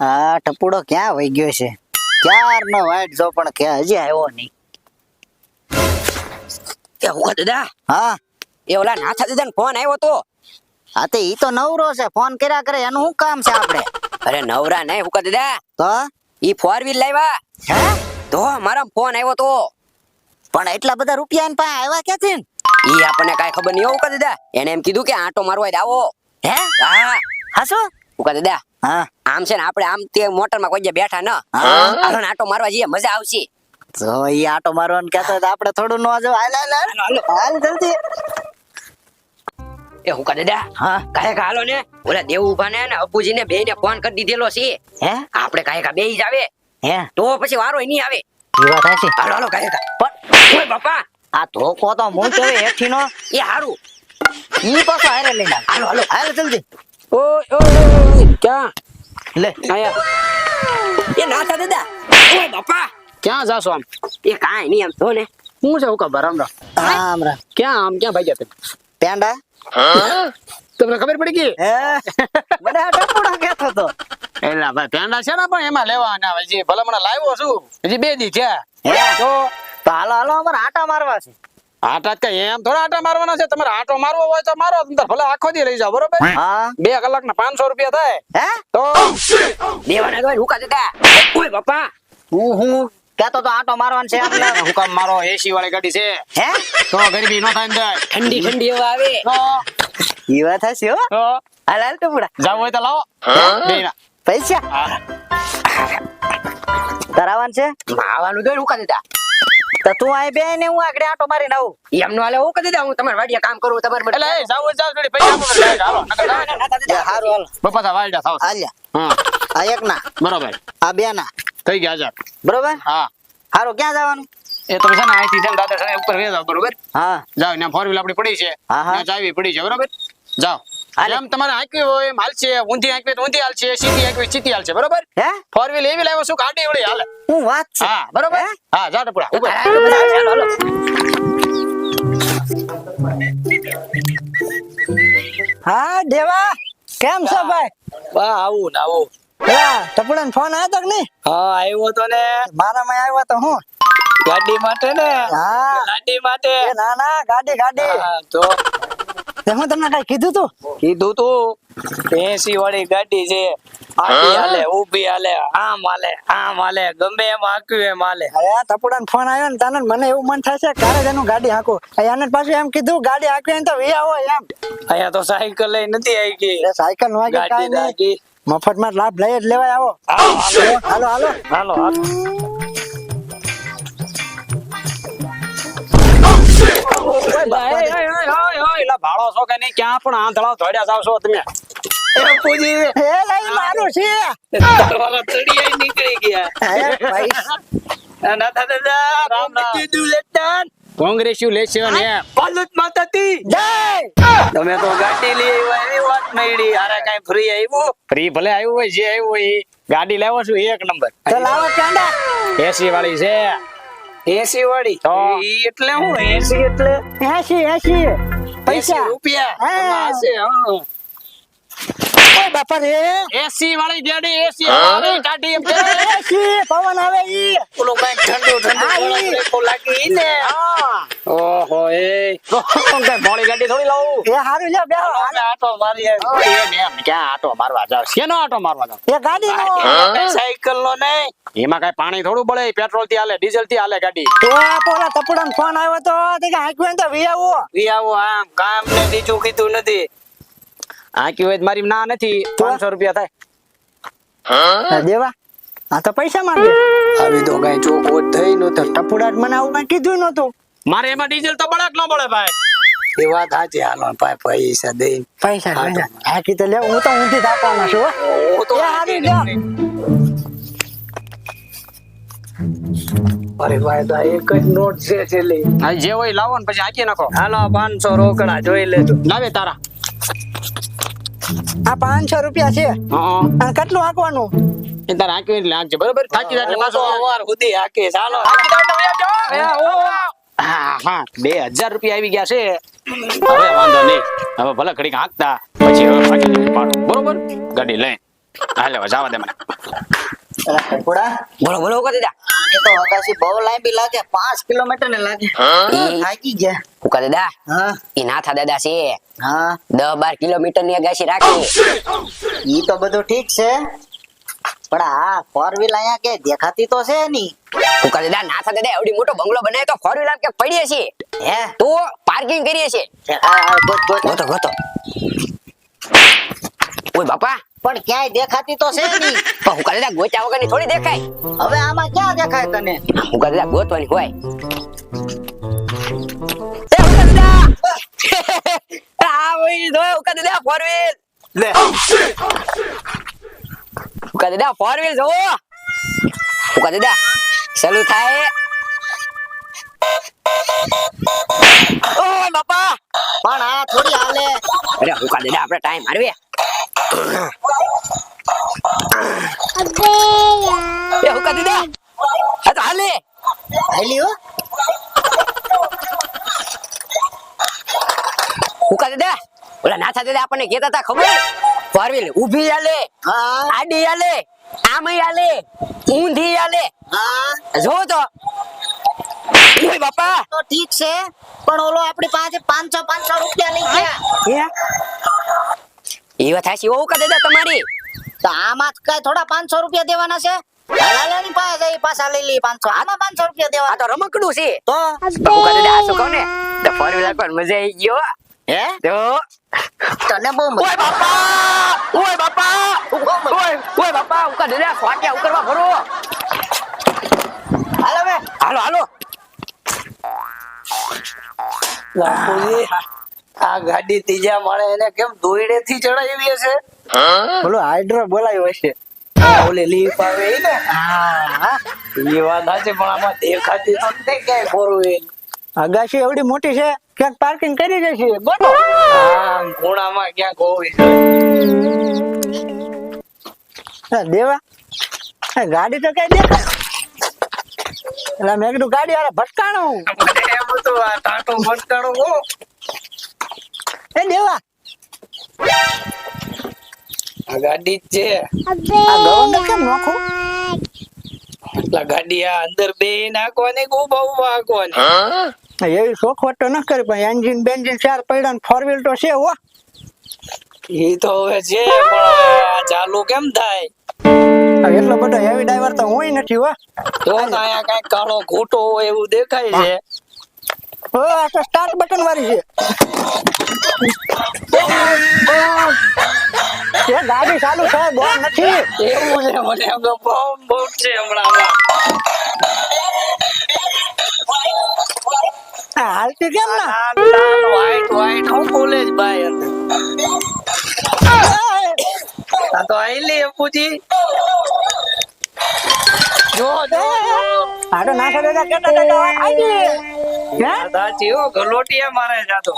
આ ટપુડો ક્યાં વહી ગયો છે? ક્યારનો વાઈટ જો પણ કે હજી આવ્યો નહીં. એ હું દાદા? હા? એ ઓલા નાથા દાદા ફોન આવ્યો તો. હા તે ઈ તો નવરો છે ફોન કર્યા કરે એનું શું કામ છે આપણે? અરે નવરા નહીં હું દાદા. તો? ઈ ફોર વ્હીલ લાવ્યા. હે? તો મારા ફોન આવ્યો તો. પણ એટલા બધા રૂપિયા એની પાસે આવ્યા ક્યાંથી? ઈ આપણને કાઈ ખબર નહીં હું દાદા. એને એમ કીધું કે આંટો મારવા જ આવો. હે? હા. હા શું દાદા હા. આમ છે ને આપણે આમ તે મોટરમાં કોઈ બેઠા ન હાલો ને આંટો મારવા જઈએ મજા આવશે. તો ઈ આટો મારવાનું કહેતો તો આપણે થોડું નો જો હાલ હાલ હાલ. જલ્દી. એ હું દાદા હા. કાંઈ હાલો ને. ઓલા દેવ ઊભા ને ને અપુજી ને બે ને ફોન કરી દીધેલો છે. હે? આપણે કાંઈ બે જ આવે. હે? તો પછી વારો નહીં આવે. હાલો હાલો કાંઈ પણ ઓય બાપા. આ ધોકો તો હું હેઠી નો એ હારું. ઈ પાછો હારે લઈને હાલો હાલો. હાલ જલ્દી. ઓય ઓય ક્યાં? લે. આયા. એ નાથા દાદા. ઓય બાપા. ક્યાં જાશો આમ? એ કાંઈ નહીં આમ તો ને. હું છે હુકા રામ રા આમ રા ક્યાં આમ ક્યાં ભાઈ તમે? પેંડા? તમને ખબર પડી ગઈ? હે? મને આ ટપુડો કહેતો તો એલા ભાઈ પેંડા છે ને પણ એમાં લેવાના હજી ભલે મને લાવ્યો છું. હજી બે દી છે તો હાલો હાલો અમારે આટા મારવા છે. આટા કઈ એમ થોડા આટા મારવાના છે? તમારે આટો મારવો હોય તો મારો ભલે આખો દી લઈ જાઓ બરોબર? બે કલાક ના પાંચસો રૂપિયા થાય. હે? તો દેવાના તો હુકા દાદા ઓય બાપા. હું હું કહેતો તો આટો મારવાનો છે. આપણે હુકામ મારો એસી વાળી ગાડી છે. હે? તો ગરીબી નો થાય ને ઠંડી ઠંડી હવા આવે. વાત હશે હો. તો? હાલ હાલ ટપુડા જાવ હોય તો લાવો. પૈસા? કરાવવાનું છે? માવાનું તો હુકા દાદા તો તું આય બે ને હું આગળ આટો મારી આવું. એમનો હાલે હુકા દાદા હું તમારે વાડિયા કામ કરું તમારે એટલે જાવ જાવ થોડી પૈસા હાલો નકર જાવ ને. એ હારું હાલો. બપા તા વાડિયા થાવ. હાલ્યા. હા આ એક ના બરોબર. આ બે ના થઈ ગયા હજાર. બરોબર? હા. હારું ક્યાં જવાનું? એ તમે છે ને અહીંથી છે દાદા ઉપર વે જાવ બરોબર? હા. જાઓ ને ફોર વ્હીલ આપડી પડી છે. હા, હા. જાવી પડી છે બરોબર? જાઓ. એમ તમારે હાંકવી હોય એમ હાલશે ઊંધી હાંકવી તો ઊંધી હાલશે સીધી હાંકવી સીધી હાલશે બરોબર? હે? ફોર વ્હીલ એવી લાવ્યો શું? કાઢી એવડી હાલે. હું વાત છે. હા બરોબર? હે? જાઓ ટપુડા ઉપર હા દેવા કેમ છો ભાઈ? વાહ આવું ને આવું. હા ટપડા ફોન આવ્યો તો કે નહીં? હા આવ્યો તો ને. મારામાં આવ્યો તો હું? ગાડી માટે ને? હા. ગાડી માટે. ના ના ગાડી ગાડી. તે? હું તમને કઈ કીધું તું? કીધું તું. એસી વાળી ગાડી છે. આડી હાલે ઊભી હાલે આમ હાલે આમ હાલે ગમે એમ હાંક્યું એમ હાલે. અરે ટપુડા ફોન આવ્યો ને તને મને એવું મન થશે ક્યારે જ એનું ગાડી હાંકું. એને પાછું એમ કીધું ગાડી હાંકવી તો વી આવો એમ. અહીંયા તો સાયકલ લઈ નથી આવી ગઈ સાયકલ નો વાગે ગાડી નહીં. મફતમાં લાભ લઈ જ લેવાય આવો. હાલો હાલો હાલો. હાલો ભાડો છો કે નહીં? ક્યાં પણ આંધળા ધોડ્યા જાવ છો તમે? એ પૂજી એ લઈ મારું છે. તમારા તળિયા નીકળી ગયા. અરે ભાઈ. દાદા દાદા રામ રામ. કીધું કોંગ્રેચ્યુલેશન માતાતી જય. તમે તો ગાડી લઈ આવ્યા એવી વાત મળી. અરે કઈ ફ્રી આવ્યું? ફ્રી ભલે આવ્યું હોય જે આવ્યું હોય ગાડી લાવ્યો છું એક નંબર. લાવો એસી વાળી છે. એસી વાળી? એટલે હું એસી એટલે? એસી એસી. પૈસા રૂપિયા હા. હા. ઓય બાપા રે એસી વાળી ગાડી એસી વાળી ગાડી એમ એસી પવન આવે ઈ. ઓલો કઈ ઠંડો ઠંડો લાગી ને. હા. ઓહો એ. કઈ મોળી ગાડી થોડી લાવું? એ હારું લે બે આટો મારી એ મેમ ક્યાં આટો મારવા જાવ? શેનો આટો મારવા જાવ? એ ગાડી નો સાયકલ નો નહીં. એમાં કઈ પાણી થોડું બળે પેટ્રોલથી હાલે ડીઝલથી હાલે ગાડી. તો પોલા તપડન ફોન આવ્યો તો તે ને તો વી આવો. વી આવો આમ કામ ને બીજું કીધું નથી. આ હોય મારી ના નથી પાંચસો રૂપિયા થાય. દેવા. આ તો પૈસા માંગે. આવી તો કઈ ચોખવટ થઈ નતો ટપુડાટ મને આવું કઈ કીધું નતું મારે એમાં ડીઝલ તો બળે કે ન બળે ભાઈ. એ વાત સાચી. હાલો ભાઈ પૈસા દે પૈસા હાકી તો. લે હું તો ઊંધી તાપવાનો છું હું. તો હારી અરે ભાઈ તો એક જ નોટ છે છેલ્લી. જે હોય લાવો ને પછી હાકી નાખો. હાલો પાંચસો રોકડા જોઈ લેજો. લાવે તારા. આ પાંચસો રૂપિયા છે. અને કેટલું હાંકવાનું? એ તારે હાંકી એટલે હાંકજે. બરોબર? થાકી જાય એટલે પાછો વાર સુધી હાકી ચાલો હાકી જાય એટલે વયા હા હા. બે હજાર રૂપિયા આવી ગયા છે. હવે વાંધો નહીં. હવે ભલે ઘડીક હાંકતા પછી હવે ભાગી જવું બરોબર? ગાડી લઈ. હાલે જવા દે મને. બોલો બોલો તો બહુ લાંબી લાગે. પાંચ કિલોમીટર ને લાગે થાકી ગયા. ઉકા દાદા હા? એ નાથા દાદા છે. હા? દસ બાર કિલોમીટરની અગાશી રાખી. ઈ તો બધું ઠીક છે. પણ આ ફોર વ્હીલ અહીંયા કે દેખાતી તો છે ની ઉકા દાદા નાથા દાદા એવડી મોટો બંગલો બનાવ્યો તો ફોર વ્હીલર કે પડીએ છીએ. હે? તો પાર્કિંગ કરીએ છીએ. આ આ ગોત ગોત. ઓય બાપા. પણ ક્યાંય દેખાતી તો છે નહીં. પણ ઉકા દાદા વગર વગરની થોડી દેખાય. હવે આમાં ક્યાં દેખાય તને? હું દાદા ગોતવાની હોય. એ આ ઓય જો ઉકા દાદા ફોર વ્હીલ લે ઉકા દાદા ફોર વ્હીલ જો ઉકા દાદા ચાલુ થાય ઓ બાપા પણ આ થોડી હાલે અરે ઉકા દાદા આપણે ટાઈમ હારવે એ ઉકા દાદા આ તો હાલે હાલી ઉકા દાદા ઓલા નાથા દાદા આપણને કહેતા હતા ખબર? ફોર વ્હીલ ઊભી આલે આડી આલે આમય આલે ઊંધી આલે. જો તો. બાપા. તો ઠીક છે પણ ઓલો આપણી પાસે પાંચસો પાંચસો રૂપિયા લઈ ગયા. એ વાત હાસી ઓ ઉકા દાદા તમારી. તો આમાં કઈ થોડા પાંચસો રૂપિયા દેવાના છે? હલાલાની પાસે જઈ પાછા લઈ લઈ પાંચસો. આમાં પાંચસો રૂપિયા આ તો રમકડું છે. તો? આ શું કહું ને? તો ફોર વ્હીલર પર મજા આવી ગયો હે તો તને બહુ ઓય બાપા ઓય બાપા ઓય ઓય બાપા ઉકા દાદા સ્વાટ્યા ઉકરવા ભરો હાલો બે હાલો હાલો બાપુજી આ ગાડી ત્રીજા માળે એને કેમ દોયડે થી ચડાવી હશે બોલો હાઇડ્રો બોલાયો હશે ઓલે લીફ આવે ને. હા એ વાત સાચી પણ આમાં દેખાતી તો નથી ક્યાંય ફોર આગાશી અગાશી એવડી મોટી છે. ક્યાંક પાર્કિંગ કરી દેશે બોલો. ખૂણામાં ક્યાંક હોય દેવા. ગાડી તો કઈ દેખાય. એટલે મેં કીધું ગાડી વાળા ભટકાણું. એમ તો આ ટાટો ભટકાણું હો. એ દેવા. આ ગાડી જ છે. આ ગવર્નર કેમ નોખું? એટલે ગાડી આ અંદર બે નાખવાની કે ઊભા ઊભા હાંકવાની? એવી શોખવટ તો ન કરી પણ એન્જિન બેન્જિન ચાર પડ્યા ફોર વ્હીલ તો છે હો. એ તો હવે છે પણ ચાલુ કેમ થાય? એટલો બધો હેવી ડ્રાઈવર તો હું નથી હો. તો અહીંયા કઈ કાળો ઘૂંટો હોય એવું દેખાય છે. ઓ આ તો સ્ટાર્ટ બટન વાળી છે. એ ગાડી ચાલુ થાય બોલ નથી. એવું છે મને બહુ છે હમણાં હાલતી કેમ ના? વાઈટ વાઈટ હું બોલે કોલેજ ભાઈ આ તો આઈલી અપુજી જો જો આડો ના નાસા દાદા કેતા હતા કે આજે હે? સાચી ઓ ગલોટિયા મારે જાતો.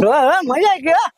જો હવે મજા ગયો આ,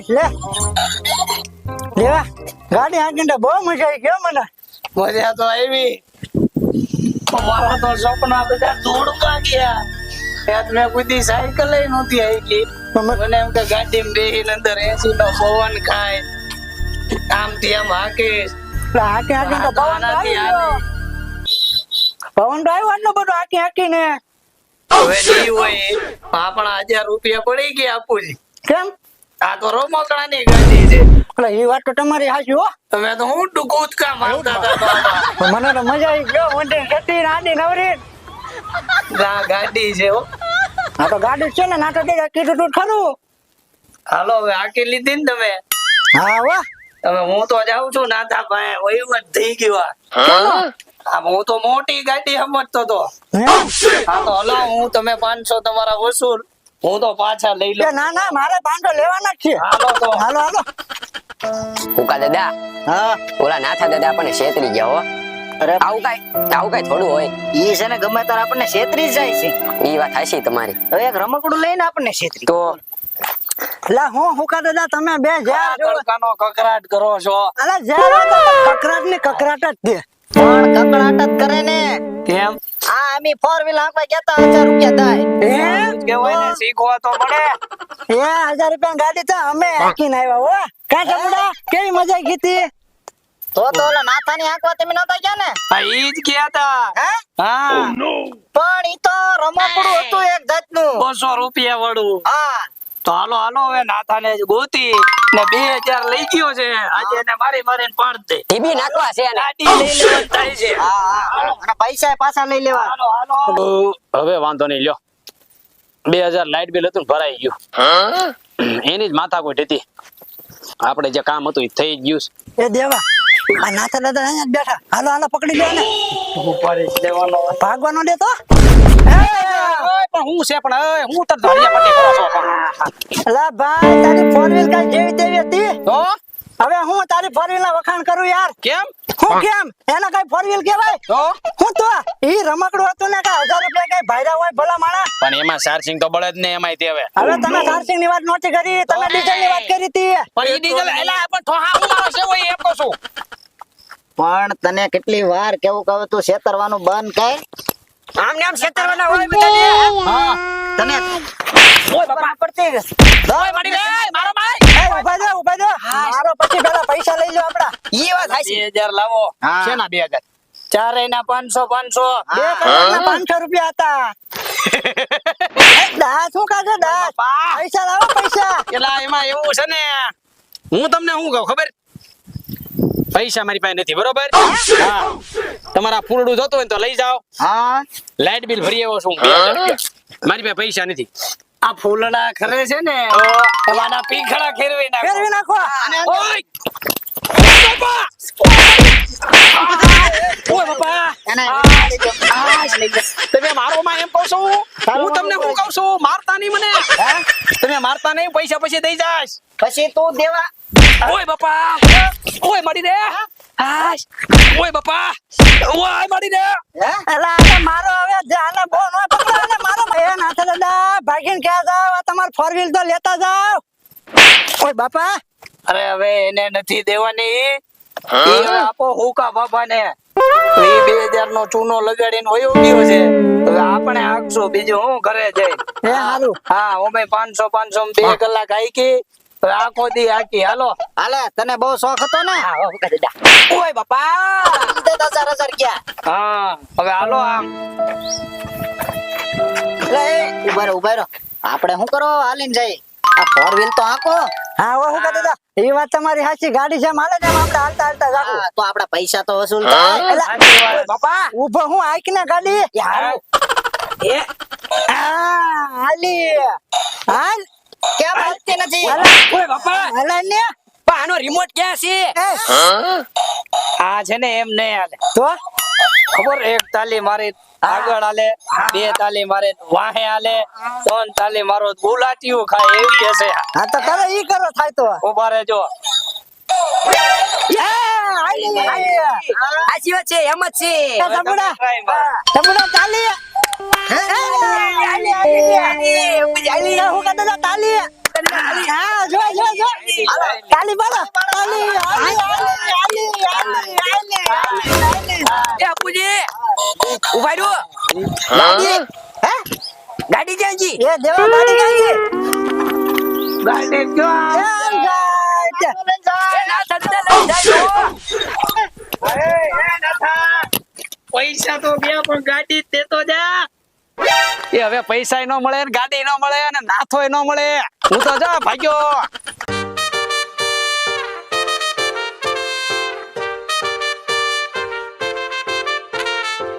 હા લે. દેવા ગાડી હાંકીને બહુ મજા આવી ગયો મને. મજા તો આવી. મારા તો સપના બધા દોડવા ગયા. ત્યાં મેં કોઈ સાયકલ નહોતી આવી મને એમ કે ગાડીમાં બેહીને અંદર એસી નો પવન ખાય. આમથી આમ હાકે. હાંકી હાંકીને તો પવન તો આવી ગયો. પવન તો આવ્યો આટલો બધો હાંકી હાંકીને. હવે હોય. આપણા હજાર રૂપિયા પડી ગયા આપુજી કેમ? આ તો રમકડાની ગાડી છે. એટલે એ વાત તો તમારી હાચી હો. તમે તો હું કૂદકા મારતા હતા મને તો મજા આવી ગયો મને જતી આડી નવરી. ના ગાડી છે હો. આ તો ગાડી છે ને ના તો કીધું તું ખરું. હાલો હવે આકી લીધી ને તમે? હા વાહ તમે હું તો જાઉં છું નાતા ભાઈ વહીવટ થઈ ગયો. આ. હું તો મોટી ગાડી સમજતો તો. હા તો હલો હું તમે પાંચસો તમારા વસૂલ. હું તો પાછા લઈ લઉં. ના ના મારે પાંચસો લેવાના જ છે. હાલો તો. હાલો હાલો. કુકા દાદા. હા. ઓલા નાથા દાદા આપણને છેતરી ગયા હો. અરે. આવું કઈ આવું કઈ થોડું હોય. ઈ છે ને ગમે તાર આપણને છેતરી જાય છે. ઈ વાત હાશી તમારી. હવે એક રમકડું લઈને આપણને છેતરી. તો લા હું હુકા દાદા તમે બે જ્યાં જો કકરાટ કરો છો. અલા જ્યાં કકરાટની કકરાટ જ દે. પણ કકડાટ જ કરે ને. કેમ? આ અમે ફોર વ્હીલ હાંકવા કેતા હજાર રૂપિયા થાય. ને શીખવા તો મળે. એ હજાર રૂપિયા ગાડી તો અમે હાંકીને આવ્યા હો. કા બુડા કેવી મજા કીધી તો? તો ઓલા માથાની આંખવા તમે નતા ગયા ને? હા ઈ જ ગયા તા. હા? પણ ઈ તો રમકડું હતું એક જાતનું. બસો રૂપિયા વાળું હા. તો હાલો હાલો હવે નાથાને જ ગોતી ને બે હજાર લઈ ગયો છે. આજે એને મારી મારીને પાડ દે. ટીબી નાખવા છે ને ગાડી લઈ લેવા થાય છે. હા હા અને પૈસા પાછા લઈ લેવા. હાલો હાલો. હવે વાંધો નહીં લ્યો. બે હજાર લાઇટ બિલ હતું ભરાઈ ગયું. એની જ માથા કોઈ હતી. આપણે જે કામ હતું એ થઈ ગયું એ દેવા આ નાથા દાદા અહીંયા બેઠા. હાલો હાલો પકડી લ્યો ને ભાગવાનો દે તો પણ હું છે પણ એ, હું તર ધારિયા પટી કરો છો પણ. અલા ભાઈ તારી ફોર વ્હીલ કઈ જેવી તેવી હતી? તો? હવે હું તારી ફોર વ્હીલ ના વખાણ કરું યાર. કેમ? હું કેમ? એના કઈ ફોર વ્હીલ કહેવાય? તો? હું તો ઈ રમકડું હતું ને કઈ હજાર રૂપિયા કઈ ભાઈરા હોય ભલા માણા પણ એમાં સારસિંગ તો બળદ ને એમાં તે હવે. હવે તમે સારસિંગની વાત નહોતી કરી તમે ડીઝલની વાત કરી હતી પણ ઈ ડીઝલ એલા પણ ઠોહા હું મારો છે હોય એમ કહું છું. પણ તને કેટલી વાર કેવું કહું તું છેતરવાનું બંધ કર. આમ ને આમ છેતરવાના હોય બધાને હા? તને ઓય બાપા. પડતી ઓય મારી લે મારો ભાઈ. એ ઊભા દે ઊભા દે મારો પછી પેલા પૈસા લઈ લો આપડા. ઈ વાત હાચી બે હજાર લાવો. હા. શેના બે હજાર? ચારે ના પાંચસો પાંચસો. બે પાંચસો રૂપિયા હતા. દાસ શું કાઢે દાસ પૈસા લાવો પૈસા. એલા એમાં એવું છે ને હું તમને શું કહું ખબર? પૈસા મારી પાસે નથી બરોબર? હા. તમારા ફૂલડું જોતું હોય ને તો લઈ જાઓ. હા. લાઇટ બિલ ભરી આવ્યો છું. મારી પાસે પૈસા નથી. આ ફૂલડા ખરે છે ને તમારા પીખડા ખેરવી નાખો. નાખો. ઓય બાપા! એને તમે મારો માં એમ કહું છું હું તમને શું કહું છું મારતા નહીં મને. તમે મારતા નહીં પૈસા પછી દઈ જાશ. પછી તું દેવા ઓય બાપા ઓય મારી દે. હાશ. ઓય બાપા ઓય મારી દે. એલા આને મારો હવે જાને નો પકડો એને મારો એ નાથે દાદા ભાગીને ક્યાં જાવ? તમાર ફોર વ્હીલ તો લેતા જાવ. ઓય બાપા. અરે હવે એને નથી દેવાની. આપો હુકા બાપા ને ઈ બે હજાર નો ચૂનો લગાડીને વયો ગયો છે. હવે આપણે આખશું બીજું હું ઘરે જઈ એ હારું. હા અમે પાંચસો પાંચસો બે કલાક આઈકી આખો દી આખી હાલો. હાલે તને બહુ શોખ હતો ને? ઓય બાપા! દસ હજાર હજાર ગયા. હા હવે હાલો આમ. ઊભા રહો ઊભા રહો. આપણે શું કરો? હાલીને જઈ આ ફોર વ્હીલ તો હાંકો. હા ઓ હું. કહેતો એ વાત તમારી સાચી ગાડી છે માલે ને આપણે હાલતા હાલતા જાવું તો આપડા પૈસા તો વસૂલ થાય બાપા. ઊભો હું આઈક ને ગાડી હાલો. એ. આ હાલી. હાલ. કેમ હાલતી નથી? હાલા. ઓય બાપા. હાલ ને પણ આનો રિમોટ ક્યાં છે? આ છે ને એમ નહીં હાલે. તો? ખબર? એક તાલી મારી આગળ આલે બે તાલી મારે વાહે આલે ત્રણ તાલી મારો ગુલાટીયું ખાય એવી હશે. હા તો કરે ઈ કરો થાય તો. ઊભા રહેજો. એ, હાલી, હાલી. સાચી વાત છે એમ જ છે. એ, તબુડા try મારો. તાલી. હું તાલી હા જો જો જો. તાલી બોલો તાલી. એ અપુજી ઊભા રહ્યો ગાડી હે એ દેવા જો. પૈસા તો ગયા પણ ગાડી દેતો જા. એ હવે પૈસા ન મળે ગાડી ન મળે અને નાથો ન મળે. હું તો જા ભાગ્યો